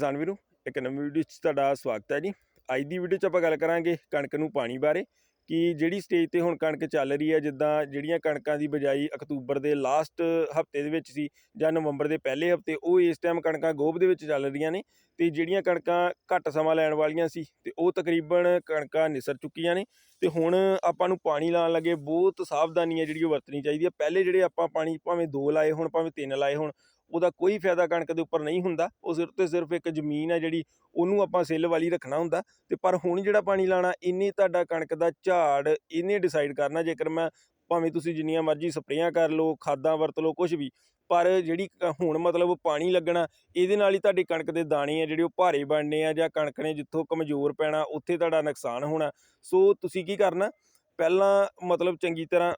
ਕਿਸਾਨ ਵੀਰੋ, ਇੱਕ ਨਵੀਂ ਵੀਡੀਓ 'ਚ ਤੁਹਾਡਾ ਸਵਾਗਤ ਹੈ ਜੀ। ਅੱਜ ਦੀ ਵੀਡੀਓ 'ਚ ਆਪਾਂ ਗੱਲ ਕਰਾਂਗੇ ਕਣਕ ਨੂੰ ਪਾਣੀ ਬਾਰੇ, ਕਿ ਜਿਹੜੀ ਸਟੇਜ ਤੇ ਹੁਣ ਕਣਕ ਚੱਲ ਰਹੀ ਹੈ, ਜਿੱਦਾਂ ਜਿਹੜੀਆਂ ਕਣਕਾਂ ਦੀ ਬਜਾਈ ਅਕਤੂਬਰ ਦੇ ਲਾਸਟ ਹਫ਼ਤੇ ਦੇ ਵਿੱਚ ਸੀ ਜਾਂ ਨਵੰਬਰ ਦੇ ਪਹਿਲੇ ਹਫ਼ਤੇ, ਉਹ ਇਸ ਟਾਈਮ ਕਣਕਾਂ ਗੋਭ ਦੇ ਵਿੱਚ ਚੱਲ ਰਹੀਆਂ ਨੇ ਤੇ ਜਿਹੜੀਆਂ ਕਣਕਾਂ ਘੱਟ ਸਮਾਂ ਲੈਣ ਵਾਲੀਆਂ ਸੀ ਤੇ ਉਹ ਤਕਰੀਬਨ ਕਣਕਾਂ ਨਿਸਰ ਚੁੱਕੀਆਂ ਨੇ ਤੇ ਹੁਣ ਆਪਾਂ ਨੂੰ ਪਾਣੀ ਲਾਉਣ ਲੱਗੇ, ਬਹੁਤ ਸਾਵਧਾਨੀ ਹੈ ਜਿਹੜੀ ਉਹ ਵਰਤਣੀ ਚਾਹੀਦੀ ਹੈ। ਪਹਿਲੇ ਜਿਹੜੇ ਆਪਾਂ ਪਾਣੀ ਭਾਵੇਂ ਦੋ ਲਾਏ ਹੁਣ, ਭਾਵੇਂ ਤਿੰਨ ਲਾਏ ਹੁਣ ਉਹਦਾ ਕੋਈ ਫਾਇਦਾ ਕਣਕ ਦੇ ਉੱਪਰ ਨਹੀਂ ਹੁੰਦਾ। ਉਹ ਸਿਰਫ ਤੇ ਸਿਰਫ ਇੱਕ ਜ਼ਮੀਨ ਹੈ ਜਿਹੜੀ ਉਹਨੂੰ ਆਪਾਂ ਸਿੱਲ ਵਾਲੀ ਰੱਖਣਾ ਹੁੰਦਾ। ਤੇ ਪਰ ਹੁਣ ਜਿਹੜਾ ਪਾਣੀ ਲਾਣਾ ਇੰਨੀ ਤੁਹਾਡਾ ਕਣਕ ਦਾ ਝਾੜ ਇਹਨੇ ਡਿਸਾਈਡ ਕਰਨਾ। ਜੇਕਰ ਮੈਂ ਭਾਵੇਂ ਤੁਸੀਂ ਜਿੰਨੀਆਂ ਮਰਜ਼ੀ ਸਪਰੇਆਂ ਕਰ ਲਓ, ਖਾਦਾਂ ਵਰਤ ਲਓ ਕੁਝ ਵੀ, ਪਰ ਜਿਹੜੀ ਕ- ਹੁਣ ਮਤਲਬ ਪਾਣੀ ਲੱਗਣਾ, ਇਹਦੇ ਨਾਲ ਹੀ ਤੁਹਾਡੀ ਕਣਕ ਦੇ ਦਾਣੇ ਆ ਜਿਹੜੇ ਉਹ ਭਾਰੇ ਬਣਨੇ ਆ ਜਾਂ ਕਣਕ ਨੇ ਜਿੱਥੋਂ ਕਮਜ਼ੋਰ ਪੈਣਾ, ਉੱਥੇ ਤੁਹਾਡਾ ਨੁਕਸਾਨ ਹੋਣਾ। ਸੋ ਤੁਸੀਂ ਕੀ ਕਰਨਾ? ਪਹਿਲਾਂ ਮਤਲਬ ਚੰਗੀ ਤਰ੍ਹਾਂ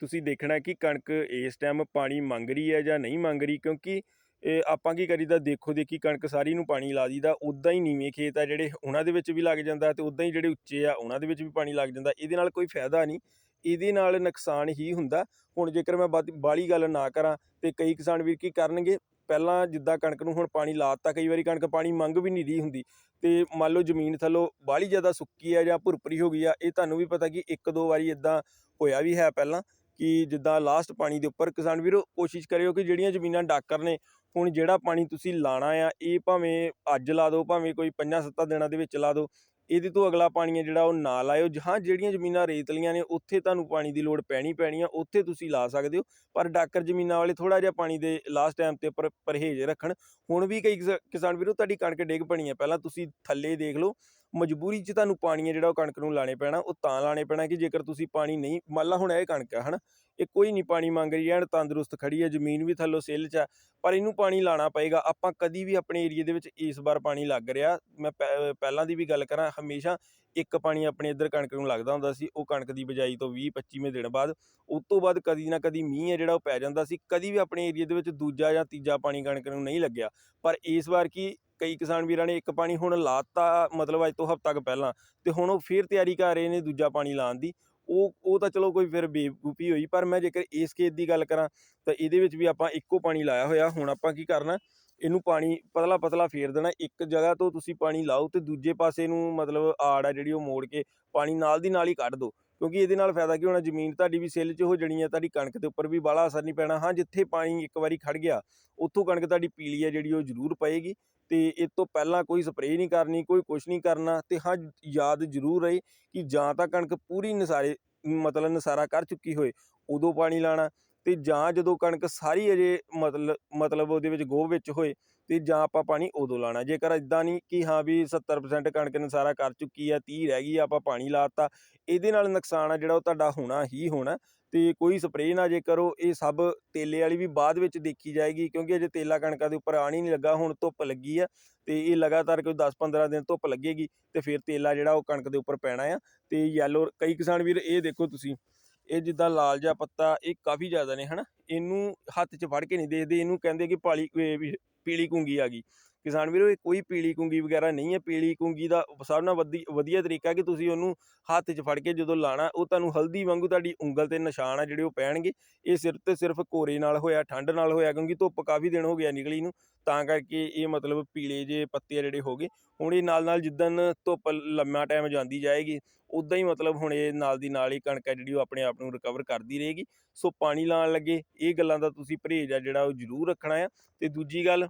ਤੁਸੀਂ ਦੇਖਣਾ ਕਿ ਕਣਕ ਇਸ ਟਾਈਮ ਪਾਣੀ ਮੰਗ ਰਹੀ ਹੈ ਜਾਂ ਨਹੀਂ ਮੰਗ ਰਹੀ, ਕਿਉਂਕਿ, ਇਹ ਆਪਾਂ ਕੀ ਕਰੀਦਾ, ਦੇਖੋ ਦੇਖੀ ਕਣਕ ਸਾਰੀ ਨੂੰ ਪਾਣੀ ਲਾ ਦੀਦਾ ਉਦਾਂ ਹੀ ਨੀਵੇਂ ਖੇਤ ਆ ਜਿਹੜੇ ਉਹਨਾਂ ਦੇ ਵਿੱਚ ਵੀ ਲੱਗ ਜਾਂਦਾ ਤੇ ਉਦਾਂ ਹੀ ਜਿਹੜੇ ਉੱਚੇ ਆ ਉਹਨਾਂ ਦੇ ਵਿੱਚ ਵੀ ਪਾਣੀ ਲੱਗ ਜਾਂਦਾ, ਇਹਦੇ ਨਾਲ ਕੋਈ ਫਾਇਦਾ ਨਹੀਂ, ਇਹਦੇ ਨਾਲ ਨੁਕਸਾਨ ਹੀ ਹੁੰਦਾ। ਹੁਣ ਜੇਕਰ ਮੈਂ ਬਾਲੀ ਗੱਲ ਨਾ ਕਰਾਂ ਤੇ ਕਈ ਕਿਸਾਨ ਵੀਰ ਕੀ ਕਰਨਗੇ, ਪਹਿਲਾਂ ਜਿੱਦਾਂ ਕਣਕ ਨੂੰ ਹੁਣ ਪਾਣੀ ਲਾਤਾ ਕਈ ਵਾਰੀ ਕਣਕ ਪਾਣੀ ਮੰਗ ਵੀ ਨਹੀਂ ਰਹੀ ਹੁੰਦੀ, ਤੇ ਮੰਨ ਲਓ ਜ਼ਮੀਨ ਥੱਲੋਂ ਬਾਲੀ ਜ਼ਿਆਦਾ ਸੁੱਕੀ ਆ ਜਾਂ ਭੁਰਪਰੀ ਹੋ ਗਈ ਆ, ਇਹ ਤੁਹਾਨੂੰ ਵੀ ਪਤਾ ਕਿ ਇੱਕ ਦੋ ਵਾਰੀ ਇਦਾਂ ਹੋਇਆ ਵੀ ਹੈ ਪਹਿਲਾਂ ਕਿ ਜਿੱਦਾਂ ਲਾਸਟ ਪਾਣੀ ਦੇ ਉੱਪਰ, ਕਿਸਾਨ ਵੀਰੋ ਕੋਸ਼ਿਸ਼ ਕਰਿਓ ਕਿ ਜਿਹੜੀਆਂ ਜ਼ਮੀਨਾਂ ਡਾਕਰ ਨੇ, ਹੁਣ ਜਿਹੜਾ ਪਾਣੀ ਤੁਸੀਂ ਲਾਣਾ ਆ, ਇਹ ਭਾਵੇਂ ਅੱਜ ਲਾ ਦਿਓ, ਭਾਵੇਂ ਕੋਈ 5-7 ਦਿਨਾਂ ਦੇ ਵਿੱਚ ਲਾ ਦਿਓ, ਇਹਦੇ ਤੋਂ ਅਗਲਾ ਪਾਣੀ ਹੈ ਜਿਹੜਾ ਉਹ ਨਾ ਲਾਇਓ। ਜਹਾਂ ਜਿਹੜੀਆਂ ਜ਼ਮੀਨਾਂ ਰੇਤਲੀਆਂ ਨੇ, ਉੱਥੇ ਤੁਹਾਨੂੰ ਪਾਣੀ ਦੀ ਲੋੜ ਪੈਣੀ ਪੈਣੀ ਆ, ਉੱਥੇ ਤੁਸੀਂ ਲਾ ਸਕਦੇ ਹੋ, ਪਰ ਡਾਕਰ ਜ਼ਮੀਨਾਂ ਵਾਲੇ ਥੋੜਾ ਜਿਹਾ ਪਾਣੀ ਦੇ ਲਾਸਟ ਟਾਈਮ ਤੇ ਪਰ, ਪਰਹੇਜ਼ ਰੱਖਣ। ਹੁਣ ਵੀ ਕਈ ਕਿਸਾਨ ਵੀਰੋ ਤੁਹਾਡੀ ਕਣਕ ਡਿੱਗ ਪਣੀ ਹੈ ਪਹਿਲਾਂ ਤੁਸੀਂ ਥੱਲੇ ਦੇਖ ਲਓ ਮਜਬੂਰੀ 'ਚ ਤੁਹਾਨੂੰ ਪਾਣੀ ਹੈ ਜਿਹੜਾ ਉਹ ਕਣਕ ਨੂੰ ਲਾਣੇ ਪੈਣਾ, ਉਹ ਤਾਂ ਲਾਣੇ ਪੈਣਾ ਕਿ ਜੇਕਰ ਤੁਸੀਂ ਪਾਣੀ ਨਹੀਂ, ਮੰਨ ਲਾ ਹੁਣ ਇਹ ਕਣਕ ਹੈ ਹਨਾ? ਇਹ ਕੋਈ ਨਹੀਂ ਪਾਣੀ ਮੰਗ ਰਹੀ, ਐਨ ਤੰਦਰੁਸਤ ਖੜੀ ਹੈ ਜ਼ਮੀਨ ਵੀ ਥੱਲੋਂ ਸਿੱਲ 'ਚ ਆ, ਪਰ ਇਹਨੂੰ ਪਾਣੀ ਲਾਣਾ ਪਏਗਾ। ਆਪਾਂ ਕਦੀ ਵੀ ਆਪਣੇ ਏਰੀਏ ਦੇ ਵਿੱਚ ਇਸ ਵਾਰ ਪਾਣੀ ਲੱਗ ਰਿਹਾ। ਮੈਂ ਪਹਿ- ਪਹਿਲਾਂ ਦੀ ਵੀ ਗੱਲ ਕਰਾਂ, ਹਮੇਸ਼ਾ ਇੱਕ ਪਾਣੀ ਆਪਣੇ ਇੱਧਰ ਕਣਕ ਨੂੰ ਲੱਗਦਾ ਹੁੰਦਾ ਸੀ, ਉਹ ਕਣਕ ਦੀ ਬਜਾਈ ਤੋਂ 20 25ਵੇਂ ਦਿਨ ਬਾਅਦ, ਉਸ ਤੋਂ ਬਾਅਦ ਕਦੀ ਨਾ ਕਦੀ ਮੀਂਹ ਹੈ ਜਿਹੜਾ ਉਹ ਪੈ ਜਾਂਦਾ ਸੀ। ਕਦੀ ਵੀ ਆਪਣੇ ਏਰੀਏ ਦੇ ਵਿੱਚ ਦੂਜਾ ਜਾਂ ਤੀਜਾ ਪਾਣੀ ਕਣਕ ਨੂੰ ਨਹੀਂ ਲੱਗਿਆ। ਪਰ ਇਸ ਵਾਰ ਕੀ ਕਈ ਕਿਸਾਨ ਵੀਰਾਂ ਨੇ ਇੱਕ ਪਾਣੀ ਹੁਣ ਲਾਤਾ ਮਤਲਬ ਅੱਜ ਤੋਂ ਹਫ਼ਤਾ ਕੁ ਪਹਿਲਾਂ ਤੇ ਹੁਣ ਉਹ ਫੇਰ ਤਿਆਰੀ ਕਰ ਰਹੇ ਨੇ ਦੂਜਾ ਪਾਣੀ ਲਾਉਣ ਦੀ। ਉਹ ਉਹ ਤਾਂ ਚਲੋ ਕੋਈ ਫਿਰ ਬੇਵਕੂਫੀ ਹੋਈ, ਪਰ ਮੈਂ ਜੇਕਰ ਇਸ ਖੇਤ ਦੀ ਗੱਲ ਕਰਾਂ ਤਾਂ ਇਹਦੇ ਵਿੱਚ ਵੀ ਆਪਾਂ ਇੱਕੋ ਪਾਣੀ ਲਾਇਆ ਹੋਇਆ, ਹੁਣ ਆਪਾਂ ਕੀ ਕਰਨਾ, ਇਹਨੂੰ ਪਾਣੀ ਪਤਲਾ ਪਤਲਾ ਫੇਰ ਦੇਣਾ, ਇੱਕ ਜਗ੍ਹਾ ਤੋਂ ਤੁਸੀਂ ਪਾਣੀ ਲਾਓ ਤੇ ਦੂਜੇ ਪਾਸੇ ਨੂੰ ਮਤਲਬ ਆੜ ਆ ਜਿਹੜੀ ਉਹ ਮੋੜ ਕੇ ਪਾਣੀ ਨਾਲ ਦੀ ਨਾਲ ਹੀ ਕੱਢ ਦਿਓ ਕਿਉਂਕਿ ਇਹਦੇ ਨਾਲ ਫਾਇਦਾ ਕੀ ਹੋਣਾ, ਜ਼ਮੀਨ ਤੁਹਾਡੀ ਵੀ ਸਿੱਲ 'ਚ ਹੋ ਜਣੀ ਹੈ ਤੁਹਾਡੀ ਕਣਕ ਦੇ ਉੱਪਰ ਵੀ ਬਾਹਲਾ ਅਸਰ ਨਹੀਂ ਪੈਣਾ। ਹਾਂ, ਜਿੱਥੇ ਪਾਣੀ ਇੱਕ ਵਾਰੀ ਖੜ ਗਿਆ, ਉੱਥੋਂ ਕਣਕ ਤੁਹਾਡੀ ਪੀਲੀ ਹੈ ਜਿਹੜੀ, ਉਹ ਜ਼ਰੂਰ ਪਏਗੀ। ਤੇ ਇਹ ਤੋਂ ਪਹਿਲਾਂ ਕੋਈ ਸਪਰੇਅ ਨਹੀਂ ਕਰਨੀ, ਕੋਈ ਕੁਛ ਨਹੀਂ ਕਰਨਾ। ਤੇ ਹਾਂ, ਯਾਦ ਜ਼ਰੂਰ ਰਹੇ ਕਿ ਜਾਂ ਤਾਂ ਕਣਕ ਪੂਰੀ ਨਸਾਰੇ, ਮਤਲਬ ਨਸਾਰਾ ਕਰ ਚੁੱਕੀ ਹੋਏ, ਉਦੋਂ ਪਾਣੀ ਲਾਣਾ ਤੇ ਜਾਂ ਜਦੋਂ ਕਣਕ ਸਾਰੀ ਅਜੇ ਮਤਲਬ ਮਤਲਬ ਉਹਦੇ ਵਿੱਚ ਗੋਹ ਵਿੱਚ ਹੋਏ, ਤੇ ਜਾਂ ਆਪਾਂ ਪਾਣੀ ਉਦੋਂ ਲਾਣਾ ਜੇਕਰ ਇਦਾਂ ਨਹੀਂ ਕਿ ਹਾਂ ਵੀ 70% ਕਣਕ ਨਸਾਰਾ ਕਰ ਚੁੱਕੀ ਆ 30 ਰਹਿ ਗਈ ਆ, ਆਪਾਂ ਪਾਣੀ ਲਾਤਾ ਇਹਦੇ ਨਾਲ ਨੁਕਸਾਨ ਆ ਜਿਹੜਾ ਉਹ ਤੁਹਾਡਾ ਹੋਣਾ ਹੀ ਹੋਣਾ। ਤੇ ਕੋਈ ਸਪਰੇਅ ਨਾ ਜੇ ਕਰੋ, ਇਹ ਸਭ ਤੇਲੇ ਵਾਲੀ ਵੀ ਬਾਅਦ ਵਿੱਚ ਦੇਖੀ ਜਾਏਗੀ, ਕਿਉਂਕਿ ਅਜੇ ਤੇਲਾ ਕਣਕਾਂ ਦੇ ਉੱਪਰ ਆਣ ਨਹੀਂ ਲੱਗਾ, ਹੁਣ ਧੁੱਪ ਲੱਗੀ ਆ, ਤੇ ਇਹ ਲਗਾਤਾਰ ਕੋਈ 10-15 ਦਿਨ ਧੁੱਪ ਲੱਗੇਗੀ, ਤੇ ਫਿਰ ਤੇਲਾ ਜਿਹੜਾ ਉਹ ਕਣਕ ਦੇ ਉੱਪਰ ਪੈਣਾ ਆ। ਤੇ ਯੈਲੋ ਕਈ ਕਿਸਾਨ ਵੀਰ, ਇਹ ਦੇਖੋ ਤੁਸੀਂ ਇਹ ਜਿੱਦਾਂ ਲਾਲ ਜਿਹਾ ਪੱਤਾ, ਇਹ ਕਾਫੀ ਜ਼ਿਆਦਾ ਨੇ, ਹਨਾ? ਇਹਨੂੰ ਹੱਥ 'ਚ ਫੜ ਕੇ ਨਹੀਂ ਦੇਖਦੇ, ਇਹਨੂੰ ਕਹਿੰਦੇ ਕਿ ਪਾਲੀ ਪੀਲੀ ਕੁੰਗੀ ਆ ਗਈ। ਕਿਸਾਨ ਵੀਰੋ, ਇਹ ਕੋਈ ਪੀਲੀ ਕੁੰਗੀ ਵਗੈਰਾ ਨਹੀਂ ਹੈ। ਪੀਲੀ ਕੁੰਗੀ ਦਾ ਸਭ ਨਾਲ ਵਧੀ ਵਧੀਆ ਤਰੀਕਾ ਕਿ ਤੁਸੀਂ ਉਹਨੂੰ ਹੱਥ 'ਚ ਫੜ ਕੇ ਜਦੋਂ ਲਾਣਾ, ਉਹ ਤੁਹਾਨੂੰ ਹਲਦੀ ਵਾਂਗੂ ਤੁਹਾਡੀ ਉਂਗਲ ਤੇ ਨਿਸ਼ਾਨ ਆ ਜਿਹੜੇ ਉਹ ਪੈਣਗੇ। ਇਹ ਸਿਰਫ ਤੇ ਸਿਰਫ ਕੋਰੇ ਨਾਲ ਹੋਇਆ, ਠੰਡ ਨਾਲ ਹੋਇਆ, ਕਿਉਂਕਿ ਧੁੱਪ ਕਾਫੀ ਦਿਨ ਹੋ ਗਿਆ ਨਿਕਲੀ ਨੂੰ, ਤਾਂ ਕਰਕੇ ਇਹ ਮਤਲਬ ਪੀਲੇ ਜੇ ਪੱਤੇ ਆ ਜਿਹੜੇ ਹੋ ਗਏ। ਹੁਣ ਇਹ ਨਾਲ ਨਾਲ ਜਿੱਦਣ ਧੁੱਪ ਲੰਮਾ ਟਾਈਮ ਜਾਂਦੀ ਜਾਏਗੀ ਉਦਾਂ ਹੀ ਮਤਲਬ ਹੁਣ ਇਹ ਨਾਲ ਦੀ ਨਾਲ ਹੀ ਕਣਕ ਹੈ ਜਿਹੜੀ ਉਹ ਆਪਣੇ ਆਪ ਨੂੰ ਰਿਕਵਰ ਕਰਦੀ ਰਹੇਗੀ। ਸੋ ਪਾਣੀ ਲਾਉਣ ਲੱਗੇ, ਇਹ ਗੱਲਾਂ ਦਾ ਤੁਸੀਂ ਪਰਹੇਜ਼ ਆ ਜਿਹੜਾ ਉਹ ਜ਼ਰੂਰ ਰੱਖਣਾ ਆ। ਤੇ ਦੂਜੀ ਗੱਲ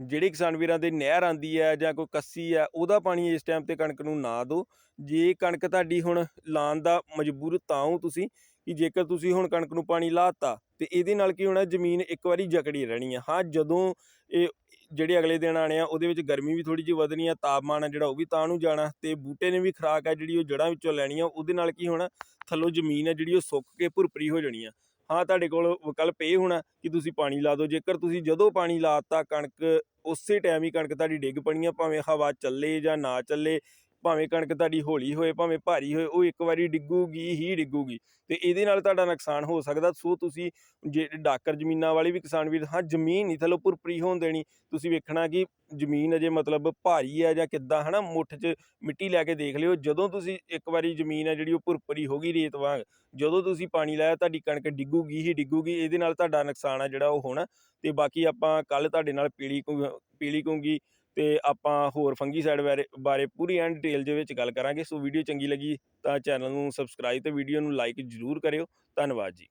ਜਿਹੜੇ ਕਿਸਾਨ ਵੀਰਾਂ ਦੇ ਨਹਿਰ ਆਂਦੀ ਹੈ ਜਾਂ ਕੋਈ ਕੱਸੀ ਹੈ, ਉਹਦਾ ਪਾਣੀ ਇਸ ਟਾਈਮ ਤੇ ਕਣਕ ਨੂੰ ਨਾ ਦਿਓ। ਜੇ ਕਣਕ ਤੁਹਾਡੀ ਹੁਣ ਲਾਉਣ ਦਾ ਮਜਬੂਰ ਤਾਂ ਹੋ ਤੁਸੀਂ ਕਿ ਜੇਕਰ ਤੁਸੀਂ ਹੁਣ ਕਣਕ ਨੂੰ ਪਾਣੀ ਲਾਤਾ ਤੇ ਇਹਦੇ ਨਾਲ ਕੀ ਹੋਣਾ, ਜ਼ਮੀਨ ਇੱਕ ਵਾਰੀ ਜਕੜੀ ਰਹਿਣੀ ਆ। ਹਾਂ, ਜਦੋਂ ਇਹ ਜਿਹੜੇ ਅਗਲੇ ਦਿਨ ਆਣੇ ਆ, ਉਹਦੇ ਵਿੱਚ ਗਰਮੀ ਵੀ ਥੋੜੀ ਜਿਹੀ ਵਧਣੀ ਆ, ਤਾਪਮਾਨ ਆ ਜਿਹੜਾ ਉਹ ਵੀ ਤਾਂ ਨੂੰ ਜਾਣਾ, ਤੇ ਬੂਟੇ ਨੇ ਵੀ ਖਰਾਕ ਆ ਜਿਹੜੀ ਉਹ ਜੜਾਂ ਵਿੱਚੋਂ ਲੈਣੀ ਆ, ਉਹਦੇ ਨਾਲ ਕੀ ਹੋਣਾ, ਥੱਲੋਂ ਜ਼ਮੀਨ ਆ ਜਿਹੜੀ ਉਹ ਸੁੱਕ ਕੇ ਭੁਰਪਰੀ ਹੋ ਜਾਣੀ ਆ। ਹਾਂ, ਤੁਹਾਡੇ ਕੋਲ ਵਿਕਲਪ ਇਹ ਹੋਣਾ ਕਿ ਤੁਸੀਂ ਪਾਣੀ ਲਾ ਦਿਓ। ਜੇਕਰ ਤੁਸੀਂ ਜਦੋਂ ਪਾਣੀ ਲਾਤਾ ਕਣਕ, ਉਸੇ ਟਾਈਮ ਹੀ ਕਣਕ ਤੁਹਾਡੀ ਡਿੱਗ ਪਣੀ ਆ, ਭਾਵੇਂ ਹਵਾ ਚੱਲੇ ਜਾਂ ਨਾ ਚੱਲੇ। ਭਾਵੇਂ ਕਣਕ ਤੁਹਾਡੀ ਹੌਲੀ ਹੋਏ, ਭਾਵੇਂ ਭਾਰੀ ਹੋਏ, ਉਹ ਇੱਕ ਵਾਰੀ ਡਿੱਗੂਗੀ, ਹੀ ਡਿੱਗੂਗੀ। ਤੇ ਇਹਦੇ ਨਾਲ ਤੁਹਾਡਾ ਨੁਕਸਾਨ ਹੋ ਸਕਦਾ। ਸੋ ਤੁਸੀਂ ਜੇ ਡਾਕਰ ਜ਼ਮੀਨਾਂ ਵਾਲੇ ਵੀ ਕਿਸਾਨ ਵੀਰ, ਹਾਂ, ਜ਼ਮੀਨ ਨਹੀਂ, ਥੱਲੋਂ ਭੁਰਪਰੀ ਹੋਣ ਦੇਣੀ। ਤੁਸੀਂ ਵੇਖਣਾ ਕਿ ਜ਼ਮੀਨ ਅਜੇ ਮਤਲਬ ਭਾਰੀ ਹੈ ਜਾਂ ਕਿੱਦਾਂ, ਹਨਾ, ਮੁੱਠ 'ਚ ਮਿੱਟੀ ਲੈ ਕੇ ਦੇਖ ਲਿਓ। ਜਦੋਂ ਤੁਸੀਂ ਇੱਕ ਵਾਰੀ ਜ਼ਮੀਨ ਹੈ ਜਿਹੜੀ ਉਹ ਭੁਰਪਰੀ ਹੋ ਗਈ ਰੇਤ ਵਾਂਗ, ਜਦੋਂ ਤੁਸੀਂ ਪਾਣੀ ਲਾਇਆ, ਤੁਹਾਡੀ ਕਣਕ ਡਿੱਗੂਗੀ, ਹੀ ਡਿੱਗੂਗੀ। ਇਹਦੇ ਨਾਲ ਤੁਹਾਡਾ ਨੁਕਸਾਨ ਆ ਜਿਹੜਾ ਉਹ ਹੋਣਾ। ਤੇ ਬਾਕੀ ਆਪਾਂ ਕੱਲ ਤੁਹਾਡੇ ਨਾਲ ਪੀਲੀ ਕੁੰ- ਪੀਲੀ ਕੁੰਗੀ ਤੇ ਆਪਾਂ ਹੋਰ ਫੰਗੀਸਾਈਡ ਬਾਰੇ ਬਾਰੇ ਪੂਰੀ ਐਨ ਡਿਟੇਲ ਦੇ ਵਿੱਚ ਗੱਲ ਕਰਾਂਗੇ। ਸੋ ਵੀਡੀਓ ਚੰਗੀ ਲੱਗੀ ਤਾਂ ਚੈਨਲ ਨੂੰ ਸਬਸਕ੍ਰਾਈਬ ਤੇ ਵੀਡੀਓ ਨੂੰ ਲਾਈਕ ਜ਼ਰੂਰ ਕਰਿਓ। ਧੰਨਵਾਦ ਜੀ।